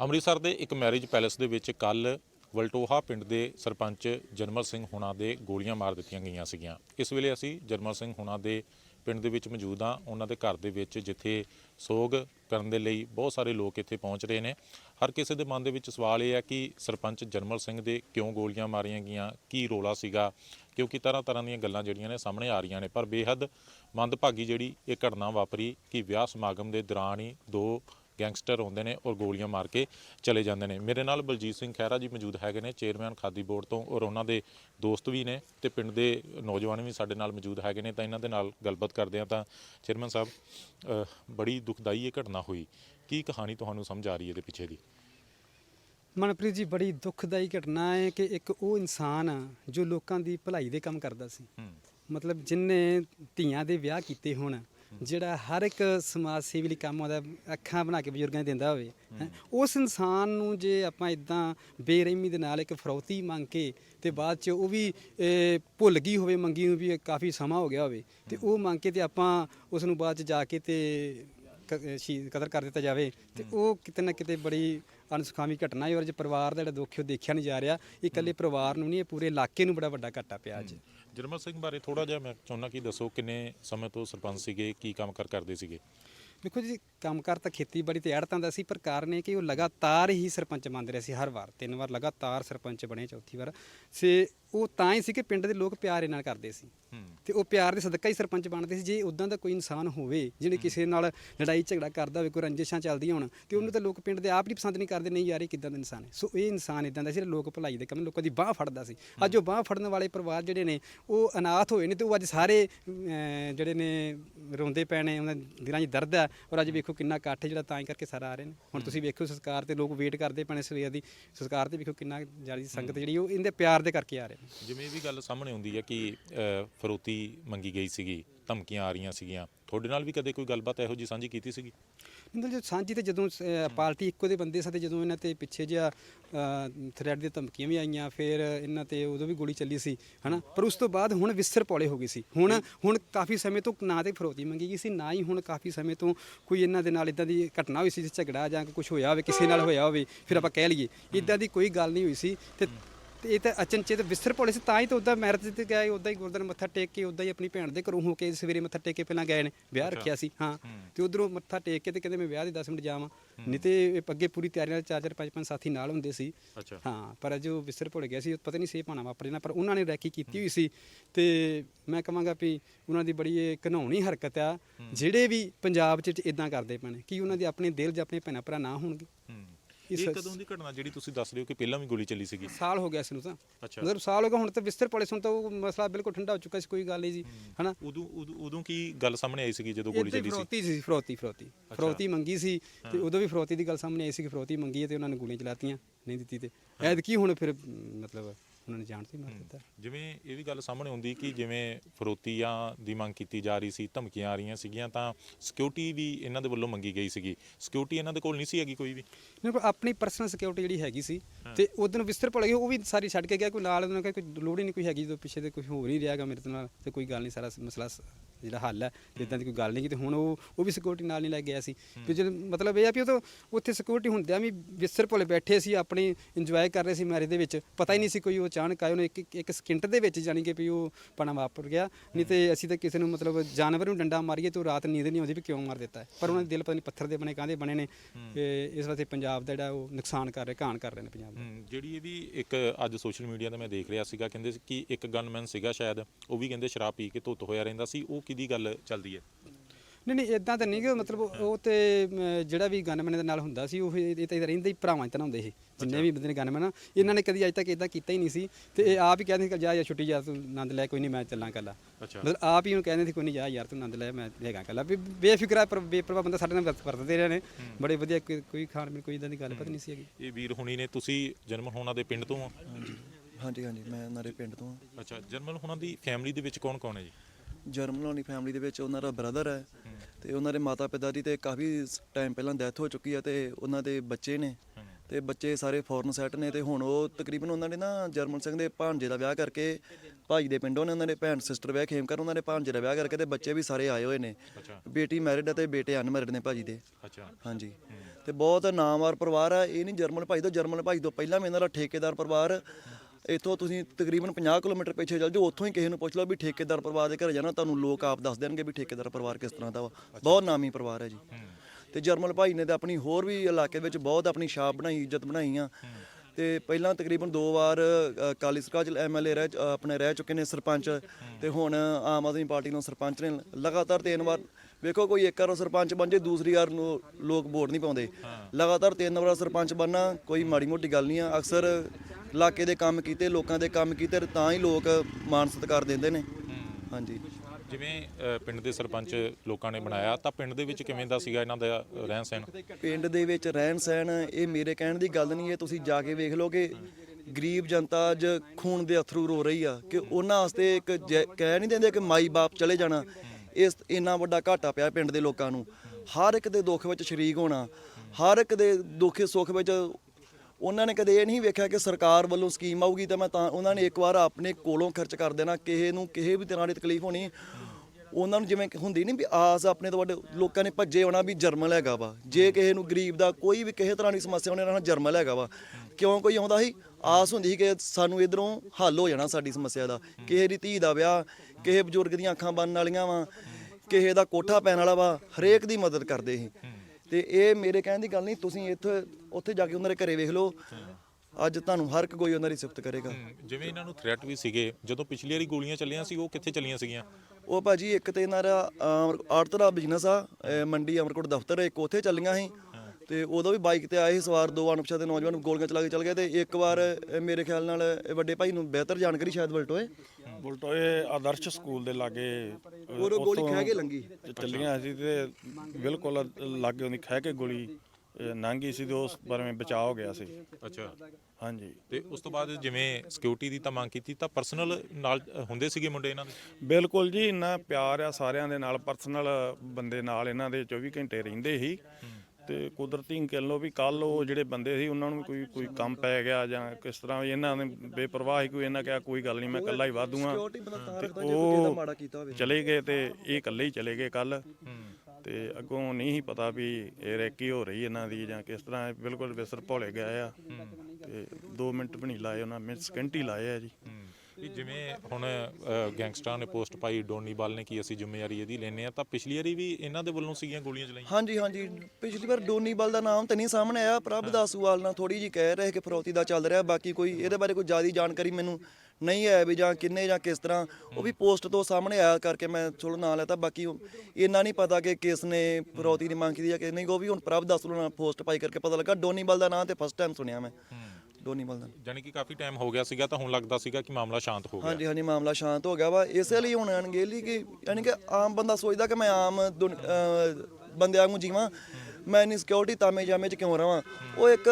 ਅੰਮ੍ਰਿਤਸਰ ਦੇ ਇੱਕ marriage palace ਦੇ ਵਿੱਚ ਕੱਲ ਵਲਟੋਹਾ ਪਿੰਡ ਦੇ ਸਰਪੰਚ ਜਰਮਲ ਸਿੰਘ ਹੁਣਾ ਦੇ ਗੋਲੀਆਂ ਮਾਰ ਦਿੱਤੀਆਂ ਗਈਆਂ ਸੀਗੀਆਂ। ਇਸ ਵੇਲੇ ਅਸੀਂ ਜਰਮਲ ਸਿੰਘ ਹੁਣਾ ਦੇ ਪਿੰਡ ਦੇ ਵਿੱਚ ਮੌਜੂਦ ਹਾਂ। ਉਹਨਾਂ ਦੇ ਘਰ ਦੇ ਵਿੱਚ ਜਿੱਥੇ ਸੋਗ ਕਰਨ ਦੇ ਲਈ ਬਹੁਤ ਸਾਰੇ ਲੋਕ ਇੱਥੇ ਪਹੁੰਚ ਰਹੇ ਨੇ। ਹਰ ਕਿਸੇ ਦੇ ਮਨ ਦੇ ਵਿੱਚ ਸਵਾਲ ਇਹ ਹੈ ਕਿ ਸਰਪੰਚ ਜਰਮਲ ਸਿੰਘ ਦੇ ਕਿਉਂ ਗੋਲੀਆਂ ਮਾਰੀਆਂ ਗਈਆਂ? ਕੀ ਰੋਲਾ ਸੀਗਾ? ਕਿਉਂਕਿ ਤਰ੍ਹਾਂ ਤਰ੍ਹਾਂ ਦੀਆਂ ਗੱਲਾਂ ਜਿਹੜੀਆਂ ਨੇ ਸਾਹਮਣੇ ਆ ਰਹੀਆਂ ਨੇ। ਪਰ ਬੇਹੱਦ ਮੰਦਭਾਗੀ ਜਿਹੜੀ ਇਹ ਘਟਨਾ ਵਾਪਰੀ ਕਿ ਵਿਆਹ ਸਮਾਗਮ ਦੇ ਦੌਰਾਨ ਹੀ ਦੋ ਗੈਂਗਸਟਰ ਹੁੰਦੇ ਨੇ ਔਰ ਗੋਲੀਆਂ ਮਾਰ ਕੇ ਚਲੇ ਜਾਂਦੇ ਨੇ। ਮੇਰੇ ਨਾਲ ਬਲਜੀਤ ਸਿੰਘ ਖਹਿਰਾ ਜੀ ਮੌਜੂਦ ਹੈਗੇ ਨੇ ਚੇਅਰਮੈਨ ਖਾਦੀ ਬੋਰਡ ਤੋਂ ਔਰ ਉਹਨਾਂ ਦੇ ਦੋਸਤ ਵੀ ਨੇ ਤੇ ਪਿੰਡ ਦੇ ਨੌਜਵਾਨ ਵੀ ਸਾਡੇ ਨਾਲ ਮੌਜੂਦ ਹੈਗੇ ਨੇ। ਤਾਂ ਇਹਨਾਂ ਦੇ ਨਾਲ ਗੱਲਬਾਤ ਕਰਦੇ ਆ ਤਾਂ ਚੇਅਰਮੈਨ ਸਾਹਿਬ ਬੜੀ ਦੁਖਦਾਈ ਇਹ ਘਟਨਾ ਹੋਈ। ਕੀ ਕਹਾਣੀ ਤੁਹਾਨੂੰ ਸਮਝ ਆ ਰਹੀ ਹੈ ਇਹਦੇ ਪਿੱਛੇ ਦੀ? ਮਨਪ੍ਰੀਤ ਜੀ ਬੜੀ ਦੁਖਦਾਈ ਘਟਨਾ ਹੈ ਕਿ ਇੱਕ ਉਹ ਇਨਸਾਨ ਜੋ ਲੋਕਾਂ ਦੀ ਭਲਾਈ ਦੇ ਕੰਮ ਕਰਦਾ ਸੀ। ਮਤਲਬ ਜਿਨਨੇ ਧੀਆਂ ਦੇ ਵਿਆਹ ਕੀਤੇ ਹੋਣ ਜਿਹੜਾ ਹਰ ਇੱਕ ਸਮਾਜ ਸੇਵੀ ਲਈ ਕੰਮ ਆਉਂਦਾ ਅੱਖਾਂ ਬਣਾ ਕੇ ਬਜ਼ੁਰਗਾਂ ਨੂੰ ਦਿੰਦਾ ਹੋਵੇ ਹੈਂ। ਉਸ ਇਨਸਾਨ ਨੂੰ ਜੇ ਆਪਾਂ ਇਦਾਂ ਬੇਰਹਿਮੀ ਦੇ ਨਾਲ ਇੱਕ ਫਰੌਤੀ ਮੰਗ ਕੇ ਤੇ ਬਾਅਦ ਚ ਉਹ ਵੀ ਇਹ, ਭੁੱਲ ਗਈ ਹੋਵੇ ਮੰਗੀ ਨੂੰ ਵੀ ਇਹ ਕਾਫੀ ਸਮਾਂ ਹੋ ਗਿਆ ਹੋਵੇ ਤੇ ਉਹ ਮੰਗ ਕੇ ਤੇ ਆਪਾਂ ਉਸ ਨੂੰ ਬਾਅਦ ਚ ਜਾ ਕੇ ਤੇ ਕ- ਸ਼ਹੀਦ ਕਦਰ ਕਰ ਦਿੱਤਾ ਜਾਵੇ ਤੇ ਉਹ ਕਿਤੇ ਨਾ ਕਿਤੇ ਬੜੀ ਅਨਸੁਖਾਵੀ ਘਟਨਾ ਹੈ ਔਰ ਜੇ ਪਰਿਵਾਰ ਦਾ ਜਿਹੜਾ ਦੁੱਖ ਹੈ ਉਹ ਦੇਖਿਆ ਨਹੀਂ ਜਾ ਰਿਹਾ ਇਹ ਇਕੱਲੇ ਪਰਿਵਾਰ ਨੂੰ ਨਹੀਂ ਇਹ ਪੂਰੇ ਇਲਾਕੇ ਨੂੰ ਬੜਾ ਵੱਡਾ ਘਾਟਾ ਪਿਆ ਅੱਜ। ਜਰਮਲ ਸਿੰਘ ਬਾਰੇ ਥੋੜਾ ਜਿਹਾ ਮੈਂ ਚਾਹੁੰਦਾ ਕਿ ਦੱਸੋ ਕਿੰਨੇ ਸਮੇਂ ਤੋਂ ਸਰਪੰਚ ਸੀਗੇ ਕੀ ਕੰਮ ਕਰ ਕਰਦੇ ਸੀਗੇ? ਦੇਖੋ ਜੀ ਕੰਮਕਾਰ ਤਾਂ ਖੇਤੀਬਾੜੀ ਤੇ ਅੜਤਾਂ ਦਾ ਸੀ ਪਰ ਕਾਰਨ ਇਹ ਕਿ ਉਹ ਲਗਾਤਾਰ ਹੀ ਸਰਪੰਚ ਮੰਨਦੇ ਰਹੇ ਸੀ ਹਰ ਵਾਰ। ਤਿੰਨ ਵਾਰ ਲਗਾਤਾਰ ਸਰਪੰਚ ਬਣੇ ਚੌਥੀ ਵਾਰ। ਸੇ ਉਹ ਤਾਂ ਹੀ ਸੀ ਕਿ ਪਿੰਡ ਦੇ ਲੋਕ ਪਿਆਰ ਇਹਨਾਂ ਨਾਲ ਕਰਦੇ ਸੀ। ਤੇ ਉਹ ਪਿਆਰ ਦੇ ਸਦਕਾ ਹੀ ਸਰਪੰਚ ਬਣਦੇ ਸੀ। ਜੇ ਉਦਾਂ ਦਾ ਕੋਈ ਇਨਸਾਨ ਹੋਵੇ ਜਿਹਨੇ ਕਿਸੇ ਨਾਲ ਲੜਾਈ ਝਗੜਾ ਕਰਦਾ ਹੋਵੇ ਕੋਈ ਰੰਜਿਸ਼ਾਂ ਚੱਲਦੀਆਂ ਹੋਣ ਤੇ ਉਹਨੂੰ ਤਾਂ ਲੋਕ ਪਿੰਡ ਦੇ ਆਪ ਨਹੀਂ ਪਸੰਦ ਨਹੀਂ ਕਰਦੇ ਨਹੀਂ ਯਾਰ ਇਹ ਕਿਦਾਂ ਦਾ ਇਨਸਾਨ ਹੈ? ਸੋ ਇਹ ਇਨਸਾਨ ਇਦਾਂ ਦਾ ਸੀ ਜਿਹੜਾ ਲੋਕ ਭਲਾਈ ਦੇ ਕੰਮ ਲੋਕਾਂ ਦੀ ਬਾਹ ਫੜਦਾ ਸੀ। ਅੱਜ ਉਹ ਬਾਹ ਫੜਨ ਵਾਲੇ ਪਰਿਵਾਰ ਜਿਹੜੇ ਨੇ ਉਹ ਅਨਾਥ ਹੋਏ ਨੇ ਤੇ ਉਹ ਅੱਜ ਸਾਰੇ ਜਿਹੜੇ ਨੇ ਰੋਂਦੇ ਪਏ ਨੇ ਉਹਨਾਂ ਦੇ ਦਿਲਾਂ 'ਚ ਦਰਦ ਹੈ ਔਰ ਅੱਜ ਵੇਖੋ ਕਿੰਨਾ ਇਕੱਠ ਜਿਹੜਾ ਤਾਂ ਹੀ ਕਰਕੇ ਸਾਰਾ ਆ ਰਹੇ ਨੇ। ਹੁਣ ਤੁਸੀਂ ਵੇਖੋ ਸੰਸਕਾਰ ਤੇ ਲੋਕ ਵੇਟ ਕਰਦੇ ਪਏ ਨੇ ਸਵੇਰ ਦੀ ਸੰਸਕਾਰ ਤੇ ਵੇਖੋ ਕਿੰਨਾ ਜ਼ਿਆਦਾ ਸੰਗਤ ਜਿਹੜੀ ਉਹ ਇਹਦੇ ਪਿਆਰ ਦੇ ਕਰਕੇ ਆ ਰਹੇ ਜਿਵੇਂ ਇਹ ਵੀ ਗੱਲ ਸਾਹਮਣੇ ਆਉਂਦੀ ਹੈ ਕਿ ਅਹ, ਫਰੋਤੀ ਮੰਗੀ ਗਈ ਸੀਗੀ ਧਮਕੀਆਂ ਆ ਰਹੀਆਂ ਸੀਗੀਆਂ। ਤੁਹਾਡੇ ਨਾਲ ਵੀ ਕਦੇ ਕੋਈ ਗੱਲਬਾਤ ਇਹੋ ਜੀ ਸਾਂਝੀ ਕੀਤੀ ਸੀਗੀ? ਮਤਲਬ ਜੋ ਸਾਂਝੀ ਤੇ ਜਦੋਂ ਅਹ, ਪਾਰਟੀ ਇੱਕੋ ਦੇ ਬੰਦੇ ਸੀ ਜਦੋਂ ਇਹਨਾਂ ਤੇ ਪਿੱਛੇ ਜਿਹਾ ਥ੍ਰੈਡ ਦੀਆਂ ਧਮਕੀਆਂ ਵੀ ਆਈਆਂ ਫਿਰ ਇਹਨਾਂ ਤੇ ਉਦੋਂ ਵੀ ਗੋਲੀ ਚੱਲੀ ਸੀ ਹਨਾ? ਪਰ ਉਸ ਤੋਂ ਬਾਅਦ ਹੁਣ ਵਿਸਰ ਪੌਲੇ ਹੋ ਗਏ ਸੀ। ਹੁਣ ਹੁਣ ਕਾਫੀ ਸਮੇਂ ਤੋਂ ਨਾ ਤੇ ਫਰੋਤੀ ਮੰਗੀ ਗਈ ਸੀ ਨਾ ਹੀ ਹੁਣ ਕਾਫੀ ਸਮੇਂ ਤੋਂ ਕੋਈ ਇਹਨਾਂ ਦੇ ਨਾਲ ਇਦਾਂ ਦੀ ਘਟਨਾ ਹੋਈ ਸੀ ਜਿਸ ਝਗੜਾ ਜਾਂ ਕੁਝ ਹੋਇਆ ਹੋਵੇ ਕਿਸੇ ਨਾਲ ਹੋਇਆ ਹੋਵੇ ਫਿਰ ਆਪਾਂ ਕਹਿ ਲਈਏ। ਇਦਾਂ ਦੀ ਕੋਈ ਗੱਲ ਨਹੀਂ ਹੋਈ ਸੀ ਤੇ ਤੇ ਇਹ ਤਾਂ ਅਚਨਚੇਤ ਵਿਸਰ ਪੌਲੇ ਸੀ ਤਾਂ ਹੀ ਤਾਂ ਉਦਾਂ ਮੈਰਿਜ ਤੇ ਗਏ ਉਦਾਂ ਹੀ ਗੁਰਦੁਆਰੇ ਮੱਥਾ ਟੇਕ ਕੇ ਉਦਾਂ ਹੀ ਆਪਣੀ ਭੈਣ ਦੇ ਘਰੋਂ ਹੋ ਕੇ ਸਵੇਰੇ ਮੱਥਾ ਟੇਕ ਕੇ ਪਹਿਲਾਂ ਗਏ ਨੇ ਵਿਆਹ ਰੱਖਿਆ ਸੀ ਹਾਂ। ਤੇ ਉਧਰੋਂ ਮੱਥਾ ਟੇਕ ਕੇ ਤੇ ਕਹਿੰਦੇ ਮੈਂ ਵਿਆਹ ਦੇ 10 ਮਿੰਟ ਜਾਵਾਂ। ਨਹੀਂ ਤੇ ਇਹ ਅੱਗੇ ਪੂਰੀ ਤਿਆਰੀ ਨਾਲ ਚਾਰ ਚਾਰ ਪੰਜ ਪੰਜ ਸਾਥੀ ਨਾਲ ਹੁੰਦੇ ਸੀ। ਹਾਂ ਪਰ ਜੋ ਵਿਸਰ ਭੁੱਲ ਗਿਆ ਸੀ ਉਹ ਪਤਾ ਨਹੀਂ ਸੀ ਭਾਣਾ ਵਾਪਰ ਜਾਣਾ ਪਰ ਉਹਨਾਂ ਨੇ ਰੈਕੀ ਕੀਤੀ ਹੋਈ ਸੀ। ਤੇ ਮੈਂ ਕਹਾਂਗਾ ਵੀ ਉਹਨਾਂ ਦੀ ਬੜੀ ਇਹ ਘਨਾਉਣੀ ਹਰਕਤ ਆ ਜਿਹੜੇ ਵੀ ਪੰਜਾਬ 'ਚ ਇਦਾਂ ਕਰਦੇ ਨੇ ਕੀ ਉਹਨਾਂ ਦੇ ਆਪਣੇ ਦਿਲ 'ਚ ਆਪਣੇ ਭੈਣਾਂ ਭਰਾ ਨਾ ਹੋਣਗੇ? ਇਹ ਕਦੋਂ ਦੀ ਘਟਨਾ ਜਿਹੜੀ ਤੁਸੀਂ ਦੱਸ ਰਹੇ ਹੋ ਕਿ ਪਹਿਲਾਂ ਵੀ ਗੋਲੀ ਚੱਲੀ ਸੀਗੀ? ਸਾਲ ਹੋ ਗਿਆ ਇਸ ਨੂੰ ਤਾਂ। ਅੱਛਾ। ਮਤਲਬ ਸਾਲ ਹੋ ਗਿਆ ਹੁਣ ਤਾਂ ਵਿਸਰ ਪੌਲੇ ਸੁਣ ਤਾਂ ਉਹ ਮਸਲਾ ਬਿਲਕੁਲ ਠੰਡਾ ਹੋ ਚੁੱਕਾ ਸੀ ਕੋਈ ਗੱਲ ਨਹੀਂ ਜੀ ਹਨਾ? ਉਦੋਂ ਉਦੋਂ ਉਦੋਂ ਕੀ ਗੱਲ ਸਾਹਮਣੇ ਆਈ ਸੀਗੀ ਜਦੋਂ ਗੋਲੀ ਚੱਲੀ ਸੀ? ਫਰੋਤੀ ਸੀ ਫਰੋਤੀ ਫਰੋਤੀ। ਫਰੋਤੀ ਮੰਗੀ ਸੀ ਤੇ ਉਦੋਂ ਵੀ ਫਰੋਤੀ ਦੀ ਗੱਲ ਸਾਹਮਣੇ ਆਈ ਸੀ ਕਿ ਫਰੋਤੀ ਮੰਗੀ ਹੈ ਤੇ ਉਹਨਾਂ ਨੇ ਗੋਲੀਆਂ ਚਲਾਤੀਆਂ ਨਹੀਂ ਦਿੱਤੀ ਤੇ। ਐਦ ਕੀ ਹੁਣ ਫਿਰ ਮਤਲਬ ਉਹਨਾਂ ਨੇ ਜਾਣ ਤੇ ਮਾਰ ਦਿੱਤਾ। ਜਿਵੇਂ ਇਹ ਵੀ ਗੱਲ ਸਾਹਮਣੇ ਆਉਂਦੀ ਕਿ ਜਿਵੇਂ ਫਰੋਤੀਆਂ ਦੀ ਮੰਗ ਕੀਤੀ ਜਾ ਰਹੀ ਸੀ ਧਮਕੀਆਂ ਆ ਰਹੀਆਂ ਸੀਗੀਆਂ ਤਾਂ ਸਿਕਿਉਰਿਟੀ ਵੀ ਇਹਨਾਂ ਦੇ ਵੱਲੋਂ ਮੰਗੀ ਗਈ ਸੀਗੀ। ਸਿਕਿਉਰਿਟੀ ਇਹਨਾਂ ਦੇ ਕੋਲ ਨਹੀਂ ਸੀ ਹੈਗੀ ਕੋਈ ਵੀ? ਨਹੀਂ ਪਰ ਆਪਣੀ ਪਰਸਨਲ ਸਿਕਿਉਰਿਟੀ ਜਿਹੜੀ ਹੈਗੀ ਸੀ ਤੇ ਉਦੋਂ ਵਿਸਤਰ ਭੁੱਲ ਗਏ ਉਹ ਵੀ ਸਾਰੀ ਛੱਡ ਕੇ ਗਿਆ ਕੋਈ ਨਾਲ ਉਹਨਾਂ ਕੋਈ ਲੋੜ ਹੀ ਨਹੀਂ ਕੋਈ ਹੈਗੀ ਜਦੋਂ ਪਿੱਛੇ ਤੇ ਕੋਈ ਹੋ ਨਹੀਂ ਰਿਹਾਗਾ ਮੇਰੇ ਨਾਲ ਤੇ ਕੋਈ ਗੱਲ ਨਹੀਂ ਸਾਰਾ ਮਸਲਾ ਜਿਹੜਾ ਹੱਲ ਹੈ ਇਦਾਂ ਦੀ ਕੋਈ ਗੱਲ ਨਹੀਂ ਕਿ ਤੇ ਹੁਣ ਉਹ ਉਹ ਵੀ ਸਿਕਿਉਰਿਟੀ ਨਾਲ ਨਹੀਂ ਲੈ ਗਿਆ ਸੀ। ਵੀ ਜਦ ਮਤਲਬ ਇਹ ਆ ਵੀ ਉਹ ਤਾਂ ਉੱਥੇ ਸਿਕਿਉਰਿਟੀ ਹੁੰਦਿਆਂ ਵੀ ਵਿਸਤਰ ਭੁੱਲ ਬੈਠੇ ਸੀ ਆਪਣੀ ਇੰਜੋਏ ਕਰ ਰਹੇ ਸੀ ਮੈਰਿਜ ਦੇ ਵਿੱਚ ਪਤਾ ਹੀ ਨਹੀਂ ਸੀ ਕੋਈ ਉਹ ਅਚਾਨਕ ਆਏ ਉਹਨੇ ਇੱਕ ਇੱਕ- ਸਕਿੰਟ ਦੇ ਵਿੱਚ ਜਾਣੀ ਕਿ ਵੀ ਉਹ ਪਣਾ ਵਾਪਰ ਗਿਆ। ਨਹੀਂ ਤੇ ਅਸੀਂ ਤਾਂ ਕਿਸੇ ਨੂੰ ਮਤਲਬ ਜਾਨਵਰ ਨੂੰ ਡੰਡਾ ਮਾਰੀਏ ਤੇ ਉਹ ਰਾਤ ਨੀਂਦ ਨਹੀਂ ਆਉਂਦੀ ਵੀ ਕਿਉਂ ਮਾਰ ਦਿੱਤਾ ਹੈ। ਪਰ ਉਹਨਾਂ ਦੇ ਦਿਲ ਪਤਾ ਨਹੀਂ ਪੱਥਰ ਦੇ ਬਣੇ ਕਾਹਦੇ ਬਣੇ ਨੇ ਤੇ ਇਸ ਵਾਸਤੇ ਪੰਜਾਬ ਦਾ ਜਿਹੜਾ ਉਹ ਨੁਕਸਾਨ ਕਰ ਰਹੇ ਘਾਣ ਕਰ ਰਹੇ ਨੇ ਪੰਜਾਬ ਦਾ। ਹਮ, ਜਿਹੜੀ ਇਹ ਵੀ ਇੱਕ ਅੱਜ ਸੋਸ਼ਲ ਮੀਡੀਆ ਤੇ ਮੈਂ ਦੇਖ ਰਿਹਾ ਸੀਗਾ ਕਹਿੰਦੇ ਸੀ ਕਿ ਇੱਕ ਗਨਮੈਨ ਸੀਗਾ ਸ਼ਾਇਦ ਉਹ ਵੀ ਕਹਿੰਦੇ ਸ਼ਰਾਬ ਪੀ ਕੇ ਧੁੱਤ ਹੋਇਆ ਰਹਿੰਦਾ ਸੀ ਉਹ ਕਿਹਦੀ ਗੱਲ ਚੱਲਦੀ ਹੈ? ਨਹੀਂ ਨਹੀਂ ਇਦਾਂ ਤਾਂ ਨਹੀਂ ਕਿ ਮਤਲਬ ਉਹ ਤੇ ਅਮ, ਜਿਹੜਾ ਵੀ ਗਨਮੈਨ ਦੇ ਨਾਲ ਹੁੰਦਾ ਸੀ ਉਹ ਇਹ ਇਹ ਤਾਂ ਰਹਿੰਦੇ ਹੀ ਭਰਾਵਾਂ ਚ ਹੁੰਦੇ ਸੀ ਜਿੰਨੇ ਵੀ ਬੰਦੇ ਨੇ ਗਨਮੈਨ। ਇਹਨਾਂ ਨੇ ਕਦੀ ਅਜੇ ਤੱਕ ਇਦਾਂ ਕੀਤਾ ਹੀ ਨਹੀਂ ਸੀ। ਤੇ ਇਹ ਆਪ ਹੀ ਕਹਿੰਦੇ ਸੀ ਜਾ ਯਾਰ ਛੁੱਟੀ ਜਾ ਤੂੰ ਆਨੰਦ ਲੈ ਕੋਈ ਨਹੀਂ ਮੈਂ ਚੱਲਾਂ ਕੱਲਾ ਅੱਛਾ। ਮਤਲਬ ਆਪ ਹੀ ਉਹਨੂੰ ਕਹਿੰਦੇ ਸੀ ਕੋਈ ਨਹੀਂ ਜਾ ਯਾਰ ਤੂੰ ਆਨੰਦ ਲੈ ਮੈਂ ਹੈਗਾ ਕੱਲਾ ਵੀ ਬੇਫਿਕਰਾ ਪਰ ਬੇਪਰਵਾਹ ਬੰਦਾ ਸਾਡੇ ਨਾਲ ਵਰਤ- ਵਰਤਦੇ ਰਹੇ ਨੇ। ਬੜੇ ਵਧੀਆ ਕੋਈ ਕੋਈ ਖਾਣ ਪੀਣ ਕੋਈ ਇਦਾਂ ਦੀ ਗੱਲ ਪਤਾ ਨਹੀਂ ਸੀ ਹੈਗੀ। ਇਹ ਵੀਰ ਹੁਣੀ ਨੇ ਤੁਸੀਂ ਜਨਮ ਹੋਣਾ ਦੇ ਪਿੰਡ ਤੋਂ ਹਾਂਜੀ। ਹਾਂਜੀ ਮੈਂ ਦੇ ਪਿੰਡ ਤੋਂ ਹਾਂ। ਅੱਛਾ ਜਨਮਲ ਹੋਣਾ ਦੀ ਫੈਮਿਲੀ ਦੇ ਵਿੱਚ ਕੌਣ ਕੌਣ ਹੈ ਜੀ? ਜਰਮਨ ਵਾਲੀ ਫੈਮਿਲੀ ਦੇ ਵਿੱਚ ਉਹਨਾਂ ਦਾ ਬ੍ਰਦਰ ਹੈ ਤੇ ਉਹਨਾਂ ਦੇ ਮਾਤਾ ਪਿਤਾ ਦੀ ਤੇ ਕਾਫੀ ਟਾਈਮ ਪਹਿਲਾਂ ਡੈਥ ਹੋ ਚੁੱਕੀ ਹੈ ਤੇ ਉਹਨਾਂ ਦੇ ਬੱਚੇ ਨੇ ਤੇ ਬੱਚੇ ਸਾਰੇ ਫੋਰਨ ਸੈੱਟ ਨੇ ਤੇ ਹੁਣ ਉਹ ਤਕਰੀਬਨ ਉਹਨਾਂ ਨੇ ਨਾ ਜਰਮਨ ਸਿੰਘ ਦੇ ਭਾਂਜੇ ਦਾ ਵਿਆਹ ਕਰਕੇ ਭਾਈ ਦੇ ਪਿੰਡੋਂ ਨੇ ਉਹਨਾਂ ਦੇ ਭੈਣ ਸਿਸਟਰ ਵਿਆਹ ਖੇਮ ਕਰ ਉਹਨਾਂ ਦੇ ਭਾਂਜੇ ਦਾ ਵਿਆਹ ਕਰਕੇ ਤੇ ਬੱਚੇ ਵੀ ਸਾਰੇ ਆਏ ਹੋਏ ਨੇ। ਬੇਟੀ ਮੈਰਿਡ ਹੈ ਤੇ ਬੇਟੇ ਅਨਮੈਰਿਡ ਨੇ ਭਾਜੀ ਦੇ। ਅੱਛਾ। ਹਾਂਜੀ। ਤੇ ਬਹੁਤ ਨਾਮਵਰ ਪਰਿਵਾਰ ਆ ਇਹ ਨਹੀਂ ਜਰਮਨ ਭਾਈ ਤੋਂ ਜਰਮਨ ਭਾਈ ਤੋਂ ਪਹਿਲਾਂ ਵੀ ਇਹਨਾਂ ਦਾ ਠੇਕੇਦਾਰ ਪਰਿਵਾਰ ਇੱਥੋਂ ਤੁਸੀਂ ਤਕਰੀਬਨ 50 ਕਿਲੋਮੀਟਰ ਪਿੱਛੇ ਚੱਲ ਜਾਓ ਉੱਥੋਂ ਹੀ ਕਿਸੇ ਨੂੰ ਪੁੱਛ ਲਓ ਵੀ ਠੇਕੇਦਾਰ ਪਰਿਵਾਰ ਦੇ ਘਰ ਜਾਣਾ ਤੁਹਾਨੂੰ ਲੋਕ ਆਪ ਦੱਸ ਦੇਣਗੇ ਵੀ ਠੇਕੇਦਾਰ ਪਰਿਵਾਰ ਕਿਸ ਤਰ੍ਹਾਂ ਦਾ ਵਾ। ਬਹੁਤ ਨਾਮੀ ਪਰਿਵਾਰ ਹੈ ਜੀ। ਤੇ ਜਰਮਲ ਭਾਈ ਨੇ ਤਾਂ ਆਪਣੀ ਹੋਰ ਵੀ ਇਲਾਕੇ ਵਿੱਚ ਬਹੁਤ ਆਪਣੀ ਛਾਪ ਬਣਾਈ ਇੱਜ਼ਤ ਬਣਾਈ ਆ। ਤੇ ਪਹਿਲਾਂ ਤਕਰੀਬਨ ਦੋ ਵਾਰ ਅ, ਅਕਾਲੀ ਸਰਕਾਰ ਚ ਐਮਐਲਏ ਰਹਿ ਆਪਣੇ ਰਹਿ ਚੁੱਕੇ ਨੇ ਸਰਪੰਚ। ਤੇ ਹੁਣ ਆਮ ਆਦਮੀ ਪਾਰਟੀ ਨੂੰ ਸਰਪੰਚ ਨੇ ਲਗਾਤਾਰ ਤਿੰਨ ਵਾਰ ਵੇਖੋ ਕੋਈ ਇੱਕ ਵਾਰ ਸਰਪੰਚ ਬਣ ਜੇ ਦੂਸਰੀ ਵਾਰ ਨੂੰ ਲੋਕ ਵੋਟ ਨਹੀਂ ਪਾਉਂਦੇ। ਲਗਾਤਾਰ ਤਿੰਨ ਵਾਰ ਸਰਪੰਚ ਬਣਨਾ ਕੋਈ ਮਾੜੀ ਮੋਟੀ ਗੱਲ ਨਹੀਂ ਆ। ਅਕਸਰ ਇਲਾਕੇ ਦੇ ਕੰਮ ਕੀਤੇ ਲੋਕਾਂ ਦੇ ਕੰਮ ਕੀਤੇ ਤਾਂ ਹੀ ਲੋਕ ਮਾਣ ਸਤਿਕਾਰ ਦਿੰਦੇ ਨੇ। ਹਾਂਜੀ। ਜਿਵੇਂ ਅ, ਪਿੰਡ ਦੇ ਸਰਪੰਚ ਲੋਕਾਂ ਨੇ ਬਣਾਇਆ ਤਾਂ ਪਿੰਡ ਦੇ ਵਿੱਚ ਕਿਵੇਂ ਦਾ ਸੀਗਾ ਇਹਨਾਂ ਦਾ ਰਹਿਣ ਸਹਿਣ? ਪਿੰਡ ਦੇ ਵਿੱਚ ਰਹਿਣ ਸਹਿਣ ਇਹ ਮੇਰੇ ਕਹਿਣ ਦੀ ਗੱਲ ਨਹੀਂ ਹੈ ਤੁਸੀਂ ਜਾ ਕੇ ਵੇਖ ਲਓ ਕਿ ਗਰੀਬ ਜਨਤਾ ਅੱਜ ਖੂਨ ਦੇ ਅਥਰੂ ਰੋ ਰਹੀ ਆ ਕਿ ਉਹਨਾਂ ਵਾਸਤੇ ਇੱਕ ਜੈ- ਕਹਿ ਨਹੀਂ ਦਿੰਦੇ ਕਿ ਮਾਈ ਬਾਪ ਚਲੇ ਜਾਣਾ। ਇਸ ਇੰਨਾ ਵੱਡਾ ਘਾਟਾ ਪਿਆ ਪਿੰਡ ਦੇ ਲੋਕਾਂ ਨੂੰ। ਹਰ ਇੱਕ ਦੇ ਦੁੱਖ ਵਿੱਚ ਸ਼ਰੀਕ ਹੋਣਾ ਹਰ ਇੱਕ ਦੇ ਦੁੱਖ ਸੁੱਖ ਵਿੱਚ ਉਹਨਾਂ ਨੇ ਕਦੇ ਇਹ ਨਹੀਂ ਵੇਖਿਆ ਕਿ ਸਰਕਾਰ ਵੱਲੋਂ ਸਕੀਮ ਆਊਗੀ ਤਾਂ ਮੈਂ ਤਾਂ ਉਹਨਾਂ ਨੇ ਇੱਕ ਵਾਰ ਆਪਣੇ ਕੋਲੋਂ ਖਰਚ ਕਰ ਦੇਣਾ, ਕਿਸੇ ਨੂੰ ਕਿਸੇ ਵੀ ਤਰ੍ਹਾਂ ਦੀ ਤਕਲੀਫ ਹੋਣੀ। ਉਹਨਾਂ ਨੂੰ ਜਿਵੇਂ ਹੁੰਦੀ ਨਹੀਂ ਵੀ ਆਸ ਆਪਣੇ ਤੋਂ ਵੱਡੇ ਲੋਕਾਂ ਨੇ ਭੱਜੇ ਹੋਣਾ ਵੀ ਜਰਮਲ ਹੈਗਾ ਵਾ। ਜੇ ਕਿਸੇ ਨੂੰ ਗਰੀਬ ਦਾ ਕੋਈ ਵੀ ਕਿਸੇ ਤਰ੍ਹਾਂ ਦੀ ਸਮੱਸਿਆ ਹੋਣੀ ਨਾਲ ਜਰਮਲ ਹੈਗਾ ਵਾ। ਕਿਉਂ ਕੋਈ ਆਉਂਦਾ ਸੀ? ਆਸ ਹੁੰਦੀ ਸੀ ਕਿ ਸਾਨੂੰ ਇਧਰੋਂ ਹੱਲ ਹੋ ਜਾਣਾ ਸਾਡੀ ਸਮੱਸਿਆ ਦਾ। ਕਿਸੇ ਦੀ ਧੀ ਦਾ ਵਿਆਹ, ਕਿਸੇ ਬਜ਼ੁਰਗ ਦੀਆਂ ਅੱਖਾਂ ਬਣਨ ਵਾਲੀਆਂ ਵਾ, ਕਿਸੇ ਦਾ ਕੋਠਾ ਪੈਣ ਵਾਲਾ ਵਾ, ਹਰੇਕ ਦੀ ਮਦਦ ਕਰਦੇ ਸੀ। ਤੇ ਇਹ ਮੇਰੇ ਕਹਿਣ ਦੀ ਗੱਲ ਨਹੀਂ ਤੁਸੀਂ ਇੱਥੇ ਉੱਥੇ ਜਾ ਕੇ ਉਹਨਾਂ ਦੇ ਘਰੇ ਵੇਖ ਲਓ। ਅੱਜ ਤੁਹਾਨੂੰ ਹਰ ਇੱਕ ਕੋਈ ਉਹਨਾਂ ਦੀ ਸਿਫਤ ਕਰੇਗਾ। ਜਿਵੇਂ ਇਹਨਾਂ ਨੂੰ ਥ੍ਰੈਟ ਵੀ ਸੀਗੇ ਜਦੋਂ ਪਿਛਲੀ ਵਾਰੀ ਗੋਲੀਆਂ ਚੱਲੀਆਂ ਸੀ ਉਹ ਕਿੱਥੇ ਚੱਲੀਆਂ ਸੀਗੀਆਂ? ਉਹ ਭਾਜੀ ਇੱਕ ਤੇ ਇਹਨਾਂ ਦਾ ਆੜਤ ਦਾ ਬਿਜ਼ਨਸ ਆ ਮੰਡੀ ਅਮਰਕੋਟ ਦਫ਼ਤਰ ਇੱਕ ਉੱਥੇ ਚੱਲੀਆਂ ਸੀ। ਤੇ ਉਦੋਂ ਵੀ ਬਾਈਕ ਤੇ ਆਏ ਸੀ ਸਵਾਰ ਦੋ ਅਣਪਛਾਤੇ ਨੌਜਵਾਨ ਗੋਲੀਆਂ ਚਲਾ ਕੇ ਚਲ ਗਏ ਤੇ ਇੱਕ ਵਾਰ ਮੇਰੇ ਖਿਆਲ ਨਾਲ ਇਹ ਵੱਡੇ ਭਾਈ ਨੂੰ ਬਿਹਤਰ ਜਾਣਕਾਰੀ ਸ਼ਾਇਦ ਵਲਟੋਏ ਬੁਲਟੋਏ ਆਦਰਸ਼ ਸਕੂਲ ਦੇ ਲਾਗੇ ਉਰੋਂ ਗੋਲੀ ਖਹਿ ਕੇ ਲੰਗੀ। ਚੱਲੀਆਂ ਸੀ ਤੇ ਬਿਲਕੁਲ ਲਾਗੇ ਉਹਦੀ ਖਹਿ ਕੇ ਗੋਲੀ ਗਈ ਸੀ ਤੇ ਉਸ ਬਾਰੇ ਬਚਾਅ ਹੋ ਗਿਆ ਸੀ। ਅੱਛਾ। ਹਾਂਜੀ। ਤੇ ਉਸ ਤੋਂ ਬਾਅਦ ਜਿਵੇਂ ਸਿਕਿਉਰਿਟੀ ਦੀ ਤਾਂ ਮੰਗ ਕੀਤੀ ਤਾਂ ਪਰਸਨਲ ਨਾਲ ਹੁੰਦੇ ਸੀਗੇ ਮੁੰਡੇ ਇਹਨਾਂ ਦੇ? ਬਿਲਕੁਲ ਜੀ ਇੰਨਾ ਪਿਆਰ ਆ ਸਾਰਿਆਂ ਦੇ ਨਾਲ ਪਰਸਨਲ ਬੰਦੇ ਨਾਲ ਇਹਨਾਂ ਦੇ 24 ਘੰਟੇ ਰਹਿੰਦੇ ਸੀ। ਤੇ ਕੁਦਰਤੀ ਕਹਿ ਲਓ ਵੀ ਕੱਲ ਉਹ ਜਿਹੜੇ ਬੰਦੇ ਸੀ ਉਹਨਾਂ ਨੂੰ ਕੋਈ ਕੋਈ ਕੰਮ ਪੈ ਗਿਆ ਜਾਂ ਕਿਸ ਤਰ੍ਹਾਂ ਵੀ ਇਹਨਾਂ ਨੇ ਬੇਪਰਵਾਹ ਹੀ ਕੋਈ ਇਹਨਾਂ ਕਿਹਾ ਕੋਈ ਗੱਲ ਨਹੀਂ ਮੈਂ ਇਕੱਲਾ ਹੀ ਵਾਧੂਆਂ ਤਾਂ ਉਹ। ਚਲੇ ਗਏ ਤੇ ਇਹ ਇਕੱਲੇ ਹੀ ਚਲੇ ਗਏ ਕੱਲ ਤੇ ਅੱਗੋਂ ਨਹੀਂ ਸੀ ਪਤਾ ਵੀ ਇਹ ਰੈਕੀ ਹੋ ਰਹੀ ਇਹਨਾਂ ਦੀ ਜਾਂ ਕਿਸ ਤਰ੍ਹਾਂ ਬਿਲਕੁਲ ਵਿਸਰ ਭੋਲੇ ਗਏ ਆ। ਤੇ 2 ਮਿੰਟ ਵੀ ਨਹੀਂ ਲਾਏ ਉਹਨਾਂ ਮਿੰਟ ਸਕਿੰਟ ਹੀ ਲਾਏ ਆ ਜੀ। ਵੀ ਜਿਵੇਂ ਹੁਣ ਗੈਂਗਸਟਰਾਂ ਨੇ ਪੋਸਟ ਪਾਈ ਡੋਨੀਵਾਲ ਨੇ ਕੀ ਅਸੀਂ ਜ਼ਿੰਮੇਵਾਰੀ ਇਹਦੀ ਲੈਨੇ ਆ ਤਾਂ ਪਿਛਲੀ ਵਾਰੀ ਵੀ ਇਹਨਾਂ ਦੇ ਵੱਲੋਂ ਸੀਗੀਆਂ ਗੋਲੀਆਂ ਚਲਾਈਆਂ? ਹਾਂਜੀ ਹਾਂਜੀ। ਪਿਛਲੀ ਵਾਰ ਡੋਨੀਬਲ ਦਾ ਨਾਮ ਤਾਂ ਨਹੀਂ ਸਾਹਮਣੇ ਆਇਆ ਪ੍ਰਭ ਦਾਸੂਵਾਲ ਨਾਲ ਥੋੜੀ ਜੀ ਕਹਿ ਰਹੇ ਕਿ ਫਰੌਤੀ ਦਾ ਚੱਲ ਰਿਹਾ ਬਾਕੀ ਕੋਈ ਇਹਦੇ ਬਾਰੇ ਕੋਈ ਜ਼ਿਆਦਾ ਜਾਣਕਾਰੀ ਮੈਨੂੰ ਨਹੀਂ ਹੈ ਵੀ ਜਾਂ ਕਿੰਨੇ ਜਾਂ ਕਿਸ ਤਰ੍ਹਾਂ। ਉਹ ਵੀ ਪੋਸਟ ਤੋਂ ਸਾਹਮਣੇ ਆਇਆ ਕਰਕੇ ਮੈਂ ਚਲੋ ਨਾਂ ਲੈਤਾ ਬਾਕੀ ਇੰਨਾ ਨਹੀਂ ਪਤਾ ਕਿ ਕਿਸ ਨੇ ਫਰੌਤੀ ਦੀ ਮੰਗ ਕੀਤੀ ਜਾਂ ਕਿਸ ਨਹੀਂ ਉਹ ਵੀ ਹੁਣ ਪ੍ਰਭ ਦਾਸੂ ਨਾਲ ਪੋਸਟ ਪਾਈ ਕਰਕੇ ਪਤਾ ਲੱਗਾ। ਡੋਨੀਬਲ ਦਾ ਨਾਮ ਤੇ ਫਸਟ ਟਾਈਮ ਸੁਣਿਆ ਮੈਂ। ਡੋਨੀਬਲ ਦਾ ਜਾਣੀ ਕਿ ਕਾਫੀ ਟਾਈਮ ਹੋ ਗਿਆ ਸੀਗਾ ਤਾਂ ਹੁਣ ਲੱਗਦਾ ਸੀਗਾ ਕਿ ਮਾਮਲਾ ਸ਼ਾਂਤ ਹੋ ਗਿਆ। ਹਾਂਜੀ ਹਾਂਜੀ ਮਾਮਲਾ ਸ਼ਾਂਤ ਹੋ ਗਿਆ ਵਾ। ਇਸੇ ਲਈ ਹੁਣ ਅਣਗਹਿਲੀ ਕਿ ਯਾਨੀ ਕਿ ਆਮ ਬੰਦਾ ਸੋਚਦਾ ਕਿ ਮੈਂ ਆਮ ਦੁਨ- ਅਹ ਬੰਦਿਆਂ ਵਾਂਗੂ ਜੀਵਾਂ। ਮੈਂ ਇੰਨੀ ਸਿਕਿਉਰਿਟੀ ਤਾਮੇ ਜਾਮੇ ਚ ਕਿਉਂ ਰਵਾਂ? ਉਹ ਇੱਕ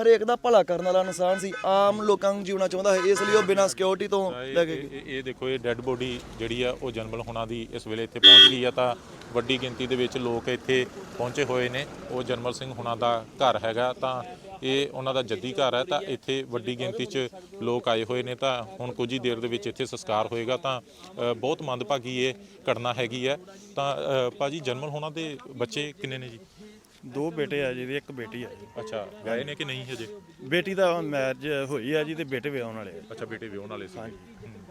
ਹਰੇਕ ਦਾ ਭਲਾ ਕਰਨ ਵਾਲਾ ਇਨਸਾਨ ਸੀ। ਆਮ ਲੋਕਾਂ ਨੂੰ ਜਿਉਣਾ ਚਾਹੁੰਦਾ ਹੈ ਇਸ ਲਈ ਉਹ ਬਿਨਾਂ ਸਿਕਿਉਰਿਟੀ ਤੋਂ ਤਾਂ ਇਹ- ਲੈ ਕੇ ਇਹ ਇਹ- ਇਹ ਦੇਖੋ ਇਹ ਡੈੱਡ ਬੋਡੀ ਜਿਹੜੀ ਆ ਉਹ ਜਨਮਲ ਹੋਣਾ ਦੀ ਇਸ ਵੇਲੇ ਇੱਥੇ ਪਹੁੰਚ ਗਈ ਆ ਤਾਂ ਵੱਡੀ ਗਿਣਤੀ ਦੇ ਵਿੱਚ ਲੋਕ ਇੱਥੇ ਪਹੁੰਚੇ ਹੋਏ ਨੇ। ਉਹ ਜਨਮਲ ਸਿੰਘ ਹੋਣਾ ਦਾ ਘਰ ਹੈਗਾ ਤਾਂ ਇਹ ਉਹਨਾਂ ਦਾ ਜੱਦੀ ਘਰ ਹੈ ਤਾਂ ਇੱਥੇ ਵੱਡੀ ਗਿਣਤੀ 'ਚ ਲੋਕ ਆਏ ਹੋਏ ਨੇ ਤਾਂ ਹੁਣ ਕੁਝ ਹੀ ਦੇਰ ਦੇ ਵਿੱਚ ਇੱਥੇ ਸੰਸਕਾਰ ਹੋਏਗਾ ਤਾਂ ਬਹੁਤ ਮੰਦਭਾਗੀ ਇਹ ਘਟਨਾ ਹੈਗੀ ਹੈ। ਤਾਂ ਭਾਜੀ ਜਨਮਲ ਹੋਣਾ ਦੇ ਬੱਚੇ ਕਿੰਨੇ ਨੇ ਜੀ? ਦੋ ਬੇਟੇ ਆ ਜੀ ਤੇ ਇੱਕ ਬੇਟੀ ਆ ਜੀ। ਅੱਛਾ ਗਏ ਨੇ ਕਿ ਨਹੀਂ ਹਜੇ? ਬੇਟੀ ਦਾ ਮੈਰਿਜ ਹੋਈ ਆ ਜੀ ਤੇ ਬੇਟੇ ਵਿਆਹਣ ਵਾਲੇ ਆ। ਅੱਛਾ ਬੇਟੇ ਵਿਆਹਣ ਵਾਲੇ ਸੀ।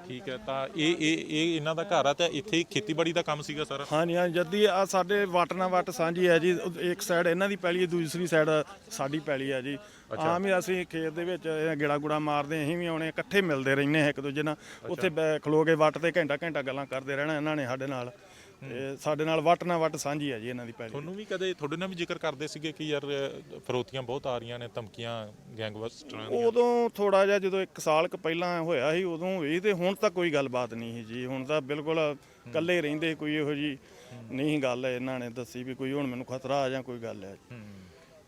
ਠੀਕ ਹੈ ਤਾਂ ਇਹ ਇਹ ਇਹ ਇਹਨਾਂ ਦਾ ਘਰ ਆ ਤਾਂ ਇੱਥੇ ਹੀ ਖੇਤੀਬਾੜੀ ਦਾ ਕੰਮ ਸੀਗਾ ਸਾਰਾ? ਹਾਂਜੀ ਹਾਂ ਜੱਦੀ ਆ ਸਾਡੇ ਵਟ ਨਾਲ ਵਟ ਸਾਂਝੀ ਹੈ ਜੀ। ਉਹ ਇੱਕ ਸਾਈਡ ਇਹਨਾਂ ਦੀ ਪੈਲੀ ਹੈ ਦੂਸਰੀ ਸਾਈਡ ਸਾਡੀ ਪੈਲੀ ਹੈ ਜੀ। ਆਮ ਹੀ ਅਸੀਂ ਖੇਤ ਦੇ ਵਿੱਚ ਗੇੜਾ ਗੁੜਾ ਮਾਰਦੇ ਅਸੀਂ ਵੀ ਆਉਣੇ ਇਕੱਠੇ ਮਿਲਦੇ ਰਹਿੰਦੇ ਹਾਂ ਇੱਕ ਦੂਜੇ ਨਾਲ। ਉੱਥੇ ਬੈ- ਖਲੋ ਕੇ ਵਟ ਤੇ ਘੰਟਾ ਘੰਟਾ ਗੱਲਾਂ ਕਰਦੇ ਰਹਿਣਾ ਇਹਨਾਂ ਨੇ ਸਾਡੇ ਨਾਲ। ਸਾਡੇ ਨਾਲ ਵਟ ਨਾਲ ਵਟ ਸਾਂਝੀ ਹੈ ਜੀ ਇਹਨਾਂ ਦੀ ਪੈਲੀ ਤੁਹਾਨੂੰ ਵੀ ਕਦੇ ਤੁਹਾਡੇ ਨਾਲ ਵੀ ਜ਼ਿਕਰ ਕਰਦੇ ਸੀਗੇ ਕਿ ਯਾਰ ਅ, ਫਰੋਤੀਆਂ ਬਹੁਤ ਆ ਰਹੀਆਂ ਨੇ ਧਮਕੀਆਂ ਗੈਂਗਸਟਰਾਂ ਦੀਆਂ? ਉਦੋਂ ਥੋੜਾ ਜਿਹਾ ਜਦੋਂ ਇੱਕ ਸਾਲ ਕੁ ਪਹਿਲਾਂ ਹੋਇਆ ਸੀ ਉਦੋਂ ਹੋਈ ਤੇ ਹੁਣ ਤਾਂ ਕੋਈ ਗੱਲਬਾਤ ਨਹੀਂ ਸੀ ਜੀ। ਹੁਣ ਤਾਂ ਬਿਲਕੁਲ ਇਕੱਲੇ ਰਹਿੰਦੇ ਕੋਈ ਇਹੋ ਜੀ ਨਹੀਂ ਗੱਲ ਇਹਨਾਂ ਨੇ ਦੱਸੀ ਵੀ ਕੋਈ ਹੁਣ ਮੈਨੂੰ ਖਤਰਾ ਆ ਜਾਂ ਕੋਈ ਗੱਲ ਹੈ। ਹੂੰ,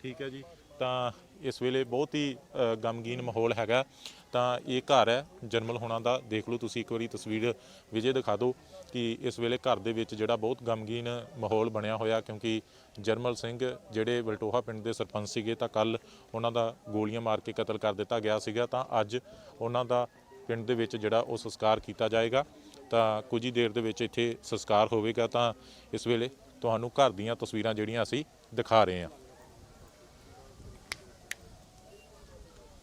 ਠੀਕ ਹੈ ਜੀ। ਤਾਂ ਇਸ ਵੇਲੇ ਬਹੁਤ ਹੀ ਗਮਗੀਨ ਮਾਹੌਲ ਹੈਗਾ। ਤਾਂ ਇਹ ਘਰ ਹੈ ਜਨਮਲ ਹੋਣਾ ਦਾ। ਦੇਖ ਲਓ ਤੁਸੀਂ ਇੱਕ ਵਾਰੀ ਤਸਵੀਰ ਵਿਜੇ ਦਿਖਾ ਦਿਓ ਕਿ ਇਸ ਵੇਲੇ ਘਰ ਦੇ ਵਿੱਚ ਜਿਹੜਾ ਬਹੁਤ ਗਮਗੀਨ ਮਾਹੌਲ ਬਣਿਆ ਹੋਇਆ, ਕਿਉਂਕਿ ਜਰਮਲ ਸਿੰਘ ਜਿਹੜੇ ਵਲਟੋਹਾ ਪਿੰਡ ਦੇ ਸਰਪੰਚ ਸੀਗੇ, ਤਾਂ ਕੱਲ ਉਹਨਾਂ ਦਾ ਗੋਲੀਆਂ ਮਾਰ ਕੇ ਕਤਲ ਕਰ ਦਿੱਤਾ ਗਿਆ ਸੀਗਾ। ਤਾਂ ਅੱਜ ਉਹਨਾਂ ਦਾ ਪਿੰਡ ਦੇ ਵਿੱਚ ਜਿਹੜਾ ਉਹ ਸੰਸਕਾਰ ਕੀਤਾ ਜਾਏਗਾ। ਤਾਂ ਕੁਝ ਹੀ ਦੇਰ ਦੇ ਵਿੱਚ ਇੱਥੇ ਸੰਸਕਾਰ ਹੋਵੇਗਾ। ਤਾਂ ਇਸ ਵੇਲੇ ਤੁਹਾਨੂੰ ਘਰ ਦੀਆਂ ਤਸਵੀਰਾਂ ਜਿਹੜੀਆਂ ਅਸੀਂ ਦਿਖਾ ਰਹੇ ਹਾਂ।